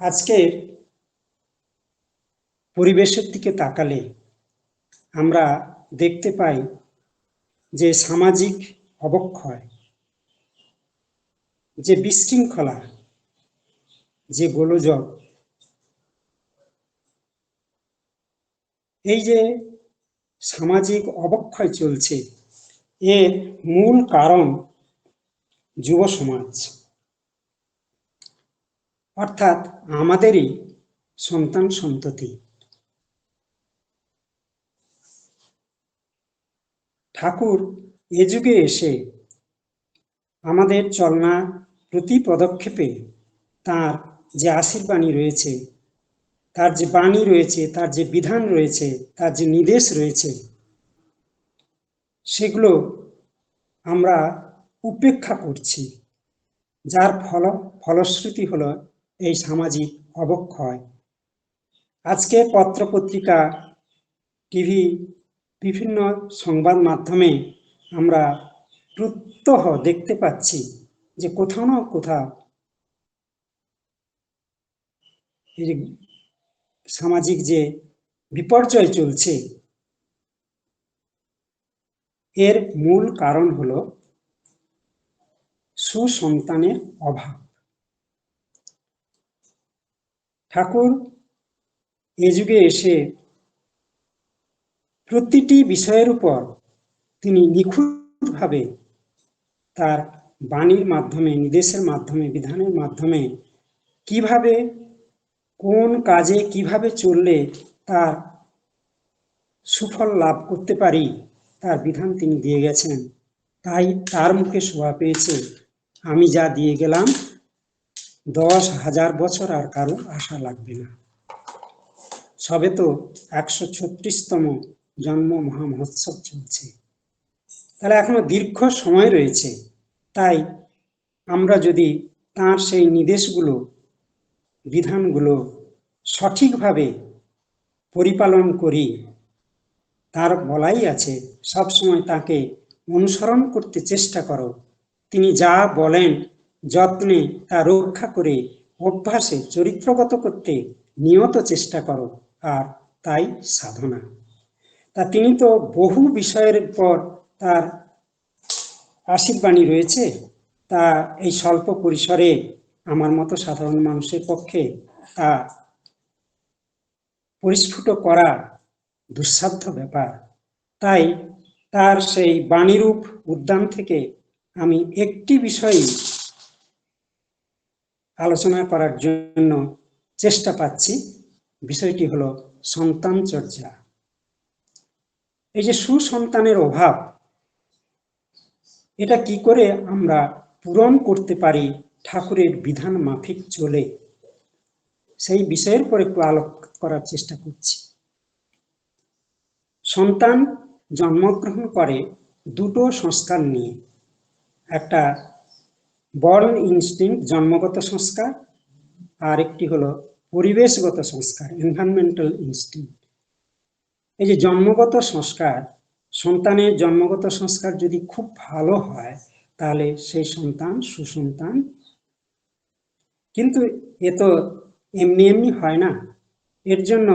আজকের পরিবেশের দিকে তাকালে আমরা দেখতে পাই যে সামাজিক অবক্ষয়, যে বিশৃঙ্খলা, যে গোলযোগ, এই যে সামাজিক অবক্ষয় চলছে, এর মূল কারণ যুব সমাজ। অর্থাৎ আমাদেরই সন্তান সন্ততি। ঠাকুর এ যুগে এসে আমাদের চলনা প্রতি পদক্ষেপে তার যে আশীর্বাণী রয়েছে, তার যে বাণী রয়েছে, তার যে বিধান রয়েছে, তার যে নির্দেশ রয়েছে, সেগুলো আমরা উপেক্ষা করছি। যার ফল, ফলশ্রুতি হলো এই সামাজিক অবক্ষয়। আজকে পত্রপত্রিকা, টিভি, বিভিন্ন সংবাদ মাধ্যমে আমরা প্রত্যহ দেখতে পাচ্ছি যে কোথাও না কোথাও সামাজিক যে বিপর্যয় চলছে, এর মূল কারণ হল সুসন্তানের অভাব। ঠাকুর, এ যুগে এসে প্রতিটি বিষয়ের উপর তিনি নিখুঁতভাবে তার বাণীর মাধ্যমে, নির্দেশের মাধ্যমে, বিধানের মাধ্যমে কীভাবে, কোন কাজে কীভাবে চললে তার সুফল লাভ করতে পারি, তার বিধান তিনি দিয়ে গেছেন। তাই তার মুখে শোভা পেয়েছে। আমি যা দিয়ে গেলাম দশ হাজার বছর আর কারও আশা লাগবে না। সবে তো একশো ছত্রিশতম জন্ম মহামহোৎসব চলছে। তাহলে এখনও দীর্ঘ সময় রয়েছে। তাই আমরা যদি তার সেই নির্দেশগুলো, বিধানগুলো সঠিকভাবে পরিপালন করি, তার বলাই আছে, সবসময় তাকে অনুসরণ করতে চেষ্টা করো। তিনি যা বলেন যত্নে তা রক্ষা করে অভ্যাসে চরিত্রগত করতে নিয়ত চেষ্টা করো, আর তাই সাধনা। তা তিনি তো বহু বিষয়ের পর তার আশীর্বাণী রয়েছে। তা এই স্বল্প পরিসরে আমার মতো সাধারণ মানুষের পক্ষে তা পরিস্ফুট করা দুঃসাধ্য ব্যাপার। তাই তার সেই বাণীরূপ উদ্যান থেকে আমি একটি বিষয় আলোচনা করার জন্য চেষ্টা পাচ্ছি। বিষয়টি হলো সন্তান চর্চা এই যে সুসন্তানের অভাব, এটা কি করে আমরা পূরণ করতে পারি ঠাকুরের বিধান মাফিক চলে? সেই বিষয়ের পর একটু আলোক করার চেষ্টা করছি। সন্তান জন্মগ্রহণ করে দুটো সংস্কার নিয়ে। একটা বর্ন ইনস্টিংক্ট জন্মগত সংস্কার আর একটি হলো পরিবেশগত সংস্কার এনভায়রনমেন্টাল ইনস্টিংক্ট এই যে জন্মগত সংস্কার, সন্তানের জন্মগত সংস্কার যদি খুব ভালো হয়, তাহলে সেই সন্তান সুসন্তান। কিন্তু এ তো এমনি এমনি হয় না, এর জন্য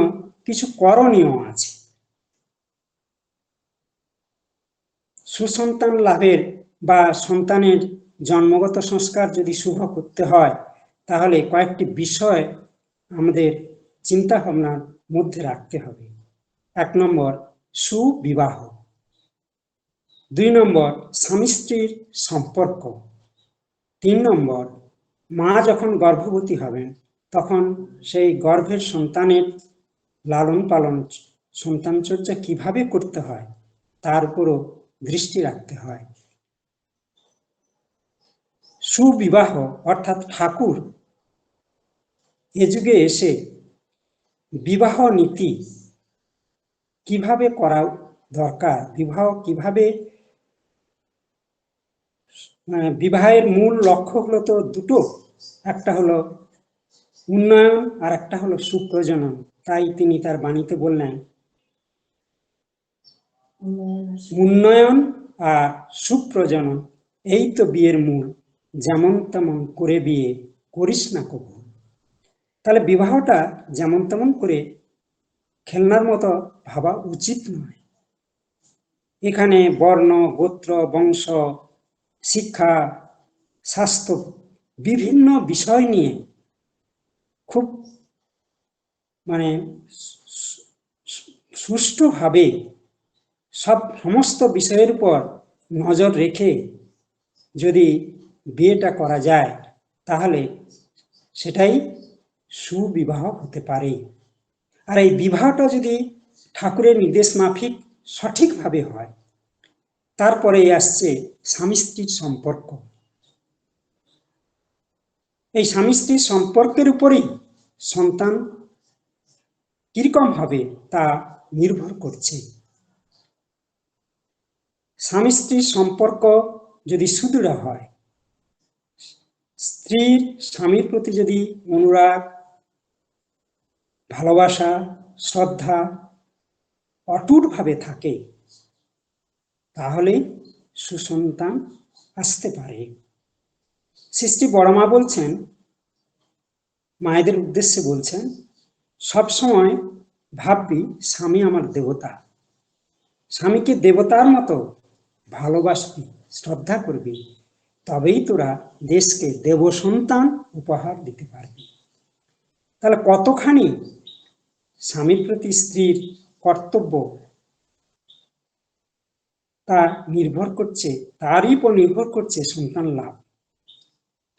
কিছু করণীয় আছে। সুসন্তান লাভের বা সন্তানের জন্মগত সংস্কার যদি শুভ করতে হয়, তাহলে কয়েকটি বিষয় আমাদের চিন্তা ভাবনার মধ্যে রাখতে হবে। এক নম্বর, সুবিবাহ। দুই নম্বর, স্বামী স্ত্রীর সম্পর্ক। তিন নম্বর, মা যখন গর্ভবতী হবেন, তখন সেই গর্ভের সন্তানের লালন পালন সন্তান চর্চা কীভাবে করতে হয়, তার উপরও দৃষ্টি রাখতে হয়। সুবিবাহ অর্থাৎ ঠাকুর। এ যুগে এসে বিবাহ নীতি কীভাবে করা দরকার? বিবাহ কীভাবে বিবাহের মূল লক্ষ্য হলো তো দুটো। একটা হলো উন্নয়ন আর একটা হলো সুপ্রজনন। তাই তিনি তার বাণীতে বললেন উন্নয়ন আর সুপ্রজনন এই তো বিয়ের মূল। যেমন তেমন করে বিয়ে করিস না কবু। তাহলে বিবাহটা যেমন তেমন করে খেলনার মতো ভাবা উচিত নয়। এখানে বর্ণ, গোত্র, বংশ, শিক্ষা, স্বাস্থ্য বিভিন্ন বিষয় নিয়ে খুব মানে সুষ্ঠুভাবে সব সমস্ত বিষয়ের উপর নজর রেখে যদি বিয়েটা করা যায়, তাহলে সেটাই সুবিবাহ হতে পারে। আর এই বিবাহটা যদি ঠাকুরের নির্দেশ মাফিক সঠিকভাবে হয়, তারপরে আসছে স্বামী স্ত্রীর সম্পর্ক। এই স্বামী স্ত্রীর সম্পর্কের উপরেই সন্তান কীরকম হবে তা নির্ভর করছে। স্বামী স্ত্রীর সম্পর্ক যদি সুদৃঢ় হয় স্ত্রীর স্বামীর প্রতি যদি অনুরাগ, ভালোবাসা, শ্রদ্ধা অটুটভাবে থাকে, তাহলে সুসন্তান আসতে পারে। সৃষ্টি বড়মা বলছেন, মায়েদের উদ্দেশ্যে বলছেন, সব সময় ভাববি স্বামী আমার দেবতা। স্বামীকে দেবতার মতো ভালোবাসবি, শ্রদ্ধা করবি। তবেই তোরা দেশকে দেব সন্তান উপহার দিতে পারবি। তাহলে কতখানি স্বামীর প্রতি স্ত্রীর কর্তব্য তা নির্ভর করছে, তারই উপর নির্ভর করছে সন্তান লাভ?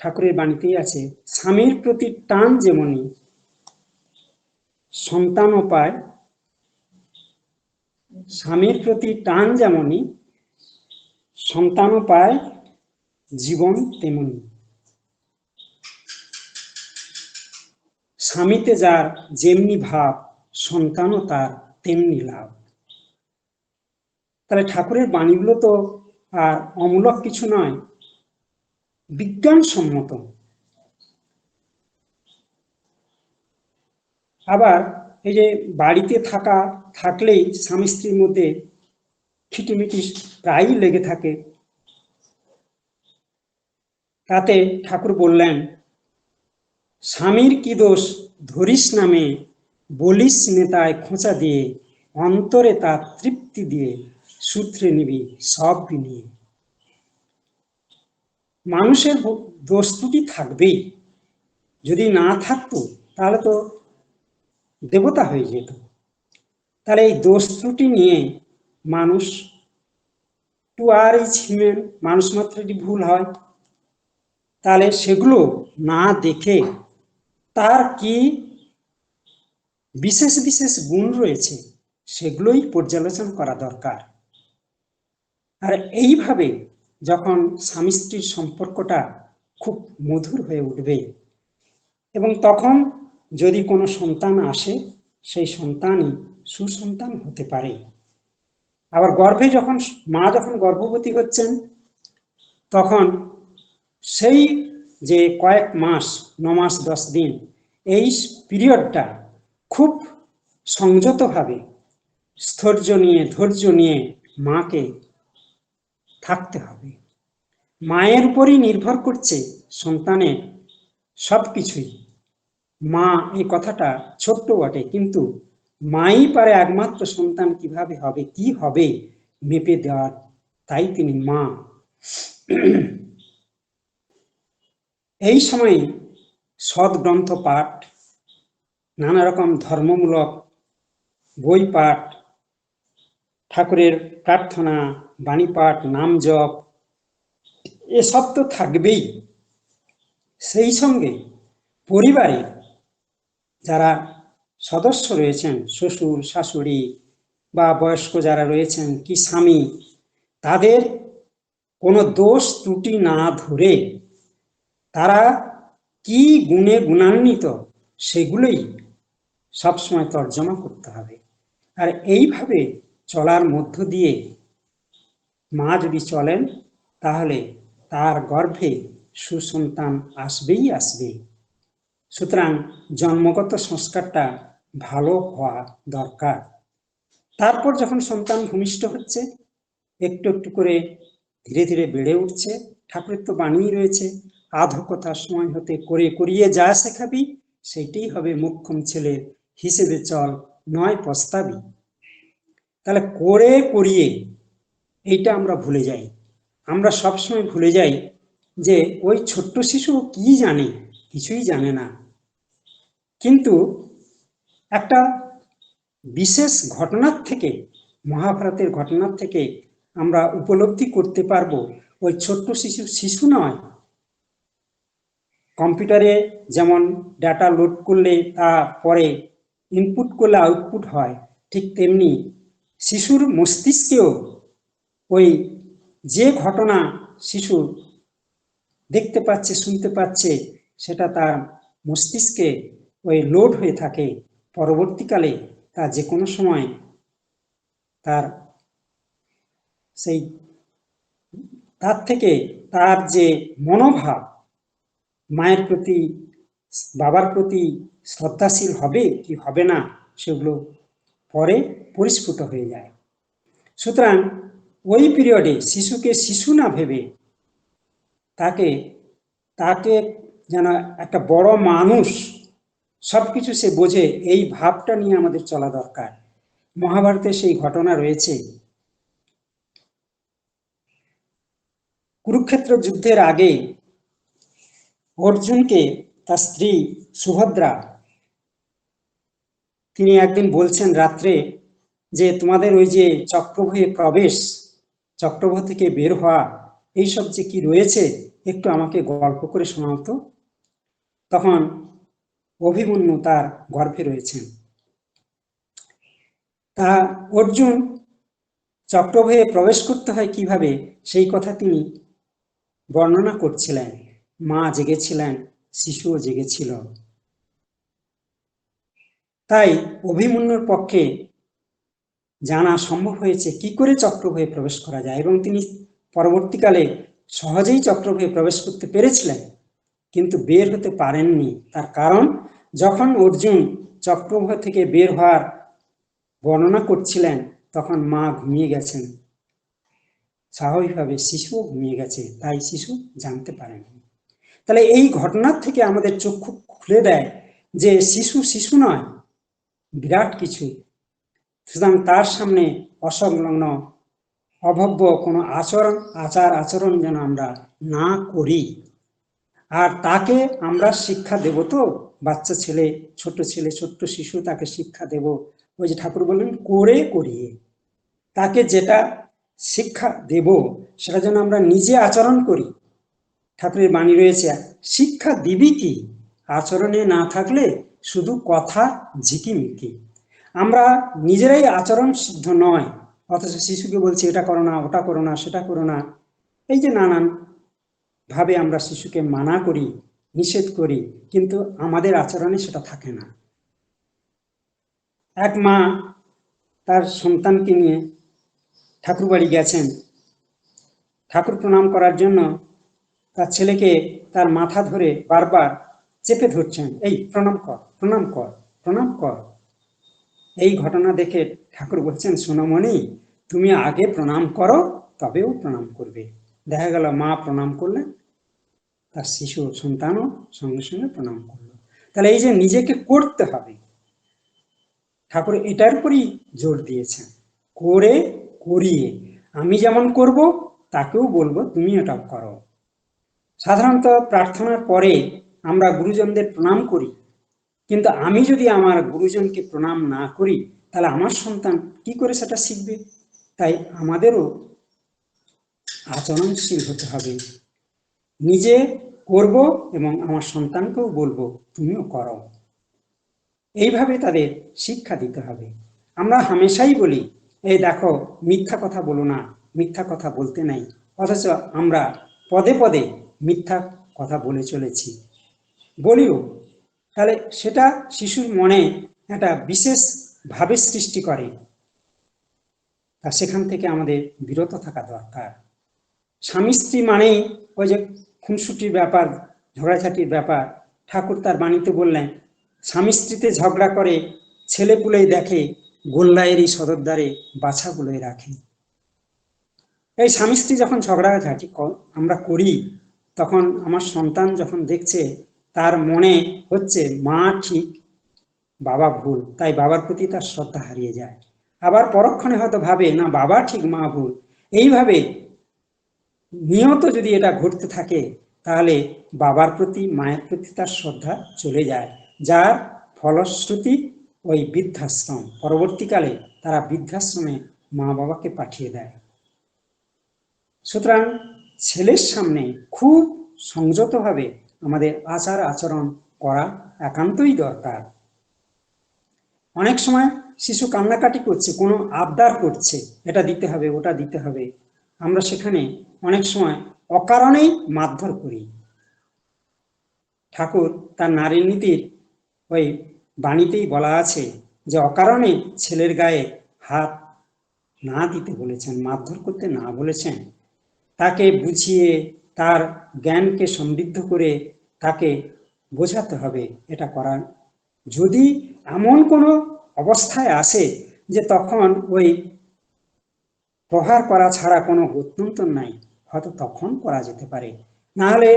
ঠাকুরের বাণীতেই আছে, স্বামীর প্রতি টান যেমনি সন্তানও পায় স্বামীর প্রতি টান যেমনি সন্তানও পায় জীবন তেমনি। স্বামীতে যার যেমনি ভাব, সন্তানও তার তেমনি লাভ। তাহলে ঠাকুরের বাণীগুলো তো আর অমূলক কিছু নয়, বিজ্ঞানসম্মত। আবার এই যে বাড়িতে থাকা, থাকলেই স্বামী স্ত্রীর মধ্যে খিটিমিটি প্রায়ই লেগে থাকে তাতে ঠাকুর বললেন, স্বামীর কি দোষ? ধরিস নামে বলিস নেতায় খোঁচা দিয়ে, অন্তরে তার তৃপ্তি দিয়ে, সূত্রে নিবি সব নিয়ে মানুষের দোষ ত্রুটি থাকবেই? যদি না থাকতো, তাহলে তো দেবতা হয়ে যেত। তাহলে এই দোষ ত্রুটি নিয়ে মানুষ টু আর ইজ হিউম্যান মানুষ মাত্র একটি ভুল হয়। তাহলে সেগুলো না দেখে তার কি বিশেষ বিশেষ গুণ রয়েছে, সেগুলোই পর্যালোচনা করা দরকার। আর এইভাবে যখন স্বামী স্ত্রীর সম্পর্কটা খুব মধুর হয়ে উঠবে এবং তখন যদি কোনো সন্তান আসে, সেই সন্তানই সুসন্তান হতে পারে। আবার গর্ভে যখন, মা যখন গর্ভবতী হচ্ছেন, তখন সেই যে কয়েক মাস, ন মাস, দশ দিন, এই পিরিয়ডটা খুব সংযতভাবে স্থৈর্য নিয়ে, ধৈর্য নিয়ে মাকে থাকতে হবে। মায়ের উপরই নির্ভর করছে সন্তানের সব কিছুই। মা এই কথাটা ছোট্ট বটে, কিন্তু মাই পারে একমাত্র সন্তান কীভাবে হবে, কি হবে, মেপে দেওয়ার, তাই তিনি মা। এই সময়ে সৎ গ্রন্থ পাঠ, নানা রকম ধর্মমূলক বই পাঠ, ঠাকুরের প্রার্থনা, বাণী পাঠ, নাম জপ এসব তো থাকবেই। সেই সঙ্গে পরিবারে যারা সদস্য রয়েছেন, শ্বশুর, শাশুড়ি বা বয়স্ক যারা রয়েছেন কি স্বামী, তাদের কোনো দোষ ত্রুটি না ধরে তারা কি গুণে গুণান্বিত? সেগুলোই সবসময় তর্জমা করতে হবে। আর এইভাবে চলার মধ্য দিয়ে মা যদি চলেন, তাহলে তার গর্ভে সুসন্তান আসবেই আসবে। সুতরাং জন্মগত সংস্কারটা ভালো হওয়া দরকার। তারপর যখন সন্তান ভূমিষ্ঠ হচ্ছে, একটু একটু করে ধীরে ধীরে বেড়ে উঠছে ঠাকুরের তো বাণী রয়েছে আধো কথার সময় হতে করে করিয়ে যা শেখাবি সেইটাই হবে মুখ্যম ছেলে হিসেবে চল, নয় প্রস্তাবই। তাহলে করে করিয়ে, এইটা আমরা ভুলে যাই। আমরা সবসময় ভুলে যাই যে ওই ছোট্ট শিশু কি জানে? কিছুই জানে না। কিন্তু একটা বিশেষ ঘটনার থেকে, মহাভারতের ঘটনার থেকে আমরা উপলব্ধি করতে পারব, ওই ছোট্ট শিশু শিশু নয় কম্পিউটারে যেমন ডাটা লোড করলে তা পরে ইনপুট করলে আউটপুট হয়, ঠিক তেমনি শিশুর মস্তিষ্কেও ওই যে ঘটনা শিশু দেখতে পাচ্ছে, শুনতে পাচ্ছে, সেটা তার মস্তিষ্কে ওই লোড হয়ে থাকে। পরবর্তীকালে তা যে কোনো সময় তার সেই তার থেকে তার যে মনোভাব মায়ের প্রতি, বাবার প্রতি শ্রদ্ধাশীল হবে কি হবে না, সেগুলো পরে পরিস্ফুট হয়ে যায়। সুতরাং ওই পিরিয়ডে শিশুকে শিশু না ভেবে তাকে তাকে যেন একটা বড় মানুষ সব কিছু সে বোঝে, এই ভাবটা নিয়ে আমাদের চলা দরকার। মহাভারতে সেই ঘটনা রয়েছে। কুরুক্ষেত্র যুদ্ধের আগে অর্জুনকে তার স্ত্রী সুভদ্রা, তিনি একদিন বলছেন রাত্রে যে তোমাদের ওই যে চক্রভয়ে প্রবেশ চক্রভ থেকে বের হওয়া, এইসব যে কি রয়েছে, একটু আমাকে গল্প করে শোনাও তো। তখন অভিমন্যু তার গর্ভে রয়েছেন। তা অর্জুন চক্রভয়ে প্রবেশ করতে হয় কীভাবে, সেই কথা তিনি বর্ণনা করছিলেন। মা জেগেছিলেন, শিশুও জেগেছিল। তাই অভিমন্যুর পক্ষে জানা সম্ভব হয়েছে কি করে চক্রভয়ে প্রবেশ করা যায় এবং তিনি পরবর্তীকালে সহজেই চক্রভয়ে প্রবেশ করতে পেরেছিলেন, কিন্তু বের হতে পারেননি। তার কারণ, যখন অর্জুন চক্রভ থেকে বের হওয়ার বর্ণনা করছিলেন, তখন মা ঘুমিয়ে গেছেন। স্বাভাবিকভাবে শিশুও ঘুমিয়ে গেছে, তাই শিশু জানতে পারেনি। তাহলে এই ঘটনার থেকে আমাদের চক্ষু খুলে দেয় যে শিশু শিশু নয়, বিরাট কিছু। সুতরাং তার সামনে অসংলগ্ন, অভব্য কোনো আচরণ, আচার আচরণ যেন আমরা না করি। আর তাকে আমরা শিক্ষা দেব তো? বাচ্চা ছেলে, ছোট ছেলে, ছোট্ট শিশু তাকে শিক্ষা দেব। ওই যে ঠাকুর বললেন, করে, করিয়ে। তাকে যেটা শিক্ষা দেব, সেটা যেন আমরা নিজে আচরণ করি। ঠাকুরের বাণী রয়েছে। শিক্ষা দিবি কি? আচরণে না থাকলে শুধু কথা ঝিকিমিকি। আমরা নিজেরাই আচরণ সিদ্ধ নয়, অথচ শিশুকে বলছি, এটা করো না, ওটা করো না, সেটা করো না। এই যে নানান ভাবে আমরা শিশুকে মানা করি, নিষেধ করি, কিন্তু আমাদের আচরণে সেটা থাকে না। এক মা তার সন্তানকে নিয়ে ঠাকুর বাড়ি গেছেন। ঠাকুর প্রণাম করার জন্য তার ছেলেকে তার মাথা ধরে বারবার চেপে ধরছেন। এই, প্রণাম কর প্রণাম কর প্রণাম কর। এই ঘটনা দেখে ঠাকুর বলছেন, সোনামণি, তুমি আগে প্রণাম করো, তবেও প্রণাম করবে। দেখা গেল, মা প্রণাম করলেন, তার শিশু সন্তানও সঙ্গে সঙ্গে প্রণাম করল। তাহলে এই যে নিজেকে করতে হবে, ঠাকুর এটার উপরই জোর দিয়েছেন। করে, করিয়ে, আমি যেমন করব, তাকেও বলব, তুমি এটা করো। সাধারণত প্রার্থনার পরে আমরা গুরুজনদের প্রণাম করি। কিন্তু আমি যদি আমার গুরুজনকে প্রণাম না করি, তাহলে আমার সন্তান কি করে সেটা শিখবে? তাই আমাদেরও আচরণশীল হতে হবে। নিজে করব এবং আমার সন্তানকেও বলব, তুমিও করো। এইভাবে তাদের শিক্ষা দিতে হবে। আমরা হামেশাই বলি, এই দেখো, মিথ্যা কথা বলো না, মিথ্যা কথা বলতে নাই। অথচ আমরা পদে পদে মিথ্যা কথা বলে চলেছি। বলিও, তাহলে সেটা শিশুর মনে একটা বিশেষ ভাবের সৃষ্টি করে। তা সেখান থেকে আমাদের বিরত থাকা দরকার। স্বামী স্ত্রী মানেই ওই যে খুনসুটির ব্যাপার, ঝগড়াঝাটির ব্যাপার। ঠাকুর তার বাণীতে বললেন, স্বামী স্ত্রীতে ঝগড়া করে ছেলে পুলেই দেখে গোল্লায়েরই সদরদারে বাছাগুলোই রাখে। এই স্বামী স্ত্রী যখন ঝগড়াঝাটি আমরা করি তখন আমার সন্তান যখন দেখছে, তার মনে হচ্ছে, মা, ঠিক, বাবা ভুল। তাই বাবার প্রতি তার শ্রদ্ধা হারিয়ে যায়। আবার পরক্ষণে হয়তো ভাবে, না, বাবা ঠিক, মা ভুল। এইভাবে নিয়ত যদি এটা ঘটতে থাকে, তাহলে বাবার প্রতি, মায়ের প্রতি তার শ্রদ্ধা চলে যায়। যার ফলশ্রুতি ওই বৃদ্ধাশ্রম। পরবর্তীকালে তারা বৃদ্ধাশ্রমে মা বাবাকে পাঠিয়ে দেয়। সুতরাং ছেলের সামনে খুব সংযতভাবে আমাদের আচার আচরণ করা একান্তই দরকার। অনেক সময় শিশু কান্নাকাটি করছে, কোনো আবদার করছে, এটা দিতে হবে, ওটা দিতে হবে। আমরা সেখানে অনেক সময় অকারণেই মারধর করি। ঠাকুর তার নারী নীতির ওই বাণীতেই বলা আছে যে, অকারণে ছেলের গায়ে হাত না দিতে বলেছেন, মারধর করতে না বলেছেন তাকে বুঝিয়ে তার জ্ঞানকে সমৃদ্ধ করে তাকে বোঝাতে হবে, এটা করার। যদি এমন কোনো অবস্থায় আসে যে তখন ওই প্রহার করা ছাড়া কোনো গত্যন্তর নাই, হয়তো তখন করা যেতে পারে। নাহলে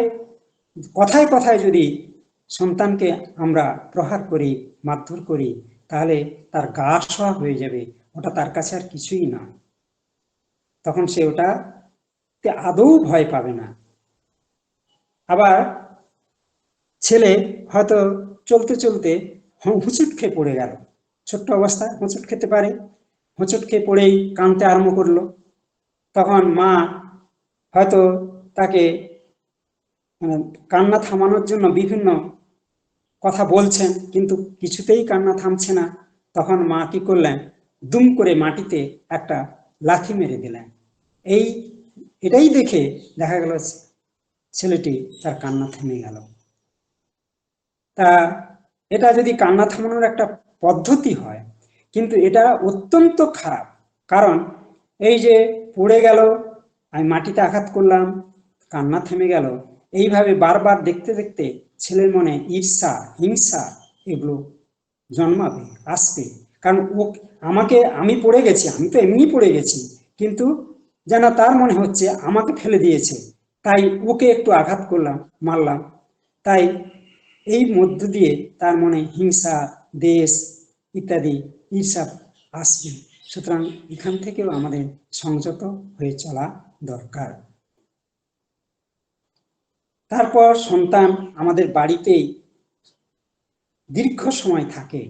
কথায় কথায় যদি সন্তানকে আমরা প্রহার করি, মারধর করি, তাহলে তার গা সওয়া হয়ে যাবে, ওটা তার কাছে আর কিছুই না। তখন সে ওটা আদৌ ভয় পাবে না। আবার ছেলে হয়তো চলতে চলতে হুঁচুট খেয়ে পড়ে গেল। ছোট্ট অবস্থা হোঁচট খেতে পারে। হোঁচট খেয়ে পড়েই কাঁদতে আরম্ভ করল। তখন মা হয়তো তাকে মানে কান্না থামানোর জন্য বিভিন্ন কথা বলছেন, কিন্তু কিছুতেই কান্না থামছে না। তখন মা কি করলেন? দুম করে মাটিতে একটা লাথি মেরে দিলেন। এই এটাই দেখে দেখা গেল ছেলেটি তার কান্না থেমে গেল। তা এটা যদি কান্না থামানোর একটা পদ্ধতি হয়, কিন্তু এটা অত্যন্ত খারাপ। কারণ এই যে পড়ে গেল, আমি মাটিতে আঘাত করলাম, কান্না থেমে গেল, এইভাবে বারবার দেখতে দেখতে ছেলের মনে ঈর্ষা, হিংসা এগুলো জন্মাবে, আসবে। কারণ ও আমাকে, আমি পড়ে গেছি, আমি তো এমনি পড়ে গেছি, কিন্তু যেন তার মনে হচ্ছে আমাকে ফেলে দিয়েছে। তাই ওকে একটু আঘাত করলাম, মারলাম। তাই এই মধ্য দিয়ে তার মনে হিংসা, দেশ ইত্যাদি ঈর্ষা আসবে সুতরাং এখান থেকেও আমাদের সংযত হয়ে চলা দরকার। তারপর সন্তান আমাদের বাড়িতেই দীর্ঘ সময় থাকে।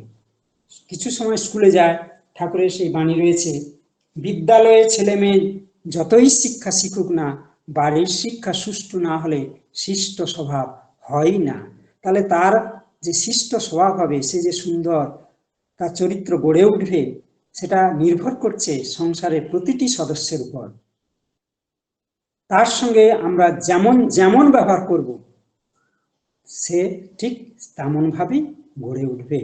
কিছু সময় স্কুলে যায়, ঠাকুরের সেই বাণী রয়েছে বিদ্যালয়ে ছেলে মেয়ে যতই শিক্ষা শিখুক না, বাড়ির শিক্ষা সুষ্ঠু না হলে শিষ্ট স্বভাব হয় না। তাহলে তার যে শিষ্ট স্বভাব হবে, সে যে সুন্দর, তার চরিত্র গড়ে উঠবে, সেটা নির্ভর করছে সংসারের প্রতিটি সদস্যের উপর। তার সঙ্গে আমরা যেমন যেমন ব্যবহার করব, সে ঠিক তেমনভাবেই গড়ে উঠবে।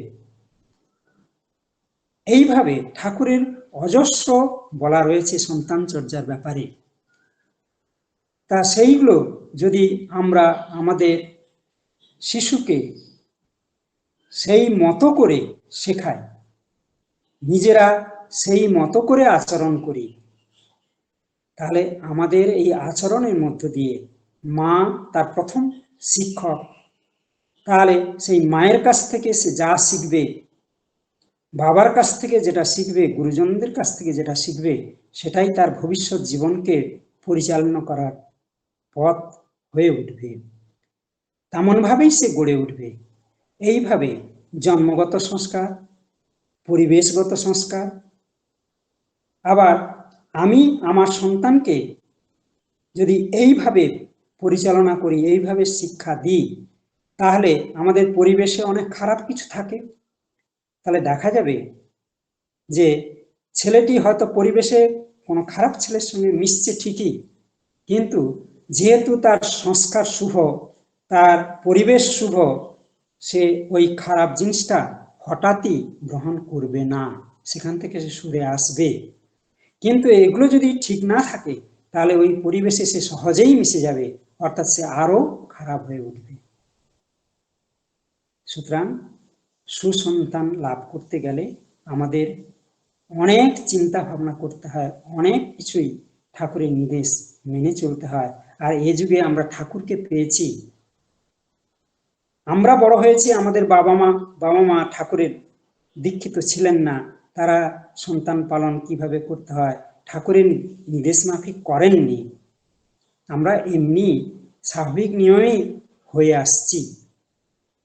এইভাবে ঠাকুরের অজস্র বলা রয়েছে সন্তান চর্যার ব্যাপারে। তা সেইগুলো যদি আমরা আমাদের শিশুকে সেই মতো করে শেখাই, নিজেরা সেই মতো করে আচরণ করি, তাহলে আমাদের এই আচরণের মধ্য দিয়ে মা তার প্রথম শিক্ষক, তাহলে সেই মায়ের কাছ থেকে সে যা শিখবে বাবার কাছ থেকে যেটা শিখবে, গুরুজনদের কাছ থেকে যেটা শিখবে, সেটাই তার ভবিষ্যৎ জীবনকে পরিচালনা করার পথ হয়ে উঠবে। তেমনভাবেই সে গড়ে উঠবে। এইভাবে জন্মগত সংস্কার, পরিবেশগত সংস্কার, আবার আমি আমার সন্তানকে যদি এইভাবে পরিচালনা করি, এইভাবে শিক্ষা দিই, তাহলে আমাদের পরিবেশে অনেক খারাপ কিছু থাকে। তাহলে দেখা যাবে যে ছেলেটি হয়তো পরিবেশে কোনো খারাপ ছেলের সঙ্গে মিশছে ঠিকই, কিন্তু যেহেতু তার সংস্কার শুভ, তার পরিবেশ শুভ, সে ওই খারাপ জিনিসটা হঠাৎই গ্রহণ করবে না। সেখান থেকে সে সরে আসবে। কিন্তু এগুলো যদি ঠিক না থাকে, তাহলে ওই পরিবেশে সে সহজেই মিশে যাবে, অর্থাৎ সে আরও খারাপ হয়ে উঠবে। সুতরাং সুসন্তান লাভ করতে গেলে আমাদের অনেক চিন্তা ভাবনা করতে হয়, অনেক কিছুই ঠাকুরের নির্দেশ মেনে চলতে হয়। আর এ যুগে আমরা ঠাকুরকে পেয়েছি। আমরা বড় হয়েছি, আমাদের বাবা মা বাবা মা ঠাকুরের দীক্ষিত ছিলেন না, তারা সন্তান পালন কীভাবে করতে হয়, ঠাকুরের নির্দেশ মাফিক করেননি। আমরা এমনি স্বাভাবিক নিয়মেই হয়ে আসছি।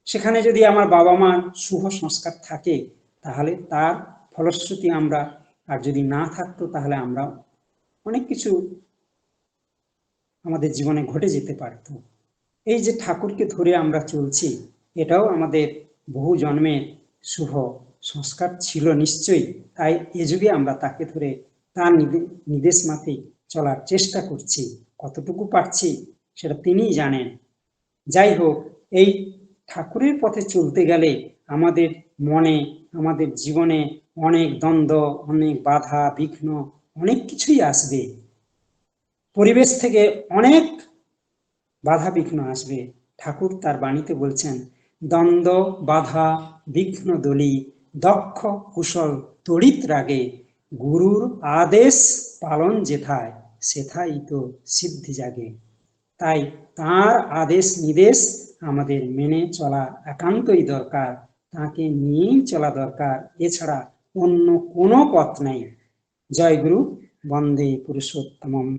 সেখানে যদি আমার বাবা মার শুভ সংস্কার থাকে, তাহলে তার ফলশ্রুতি আমরা, আর যদি না থাকতো, তাহলে আমরা অনেক কিছু আমাদের জীবনে ঘটে যেতে পারত। এই যে ঠাকুরকে ধরে আমরা চলছি, এটাও আমাদের বহু জন্মের শুভ সংস্কার ছিল নিশ্চয়ই। তাই এ যুগে আমরা তাকে ধরে তার নির্দেশ মাফিক চলার চেষ্টা করছি। কতটুকু পারছি, সেটা তিনিই জানেন। যাই হোক, এই ঠাকুরের পথে চলতে গেলে আমাদের মনে, আমাদের জীবনে অনেক দ্বন্দ্ব, অনেক বাধা, বিঘ্ন, অনেক কিছুই আসবে। পরিবেশ থেকে অনেক বাধা, বিঘ্ন আসবে। ঠাকুর তার বাণীতে বলছেন, দ্বন্দ্ব, বাধা, বিঘ্ন, দলি, দক্ষ, কুশল, তড়িৎ রাগে, গুরুর আদেশ পালন যেথায়, সেথাই তো সিদ্ধি জাগে। তাই তার আদেশ নির্দেশ আমাদের মেনে চলা একান্তই দরকার, তাকে নিয়েই চলা দরকার। এছাড়া অন্য কোনো পথ নাই। জয় গুরু, বন্দে পুরুষোত্তমম।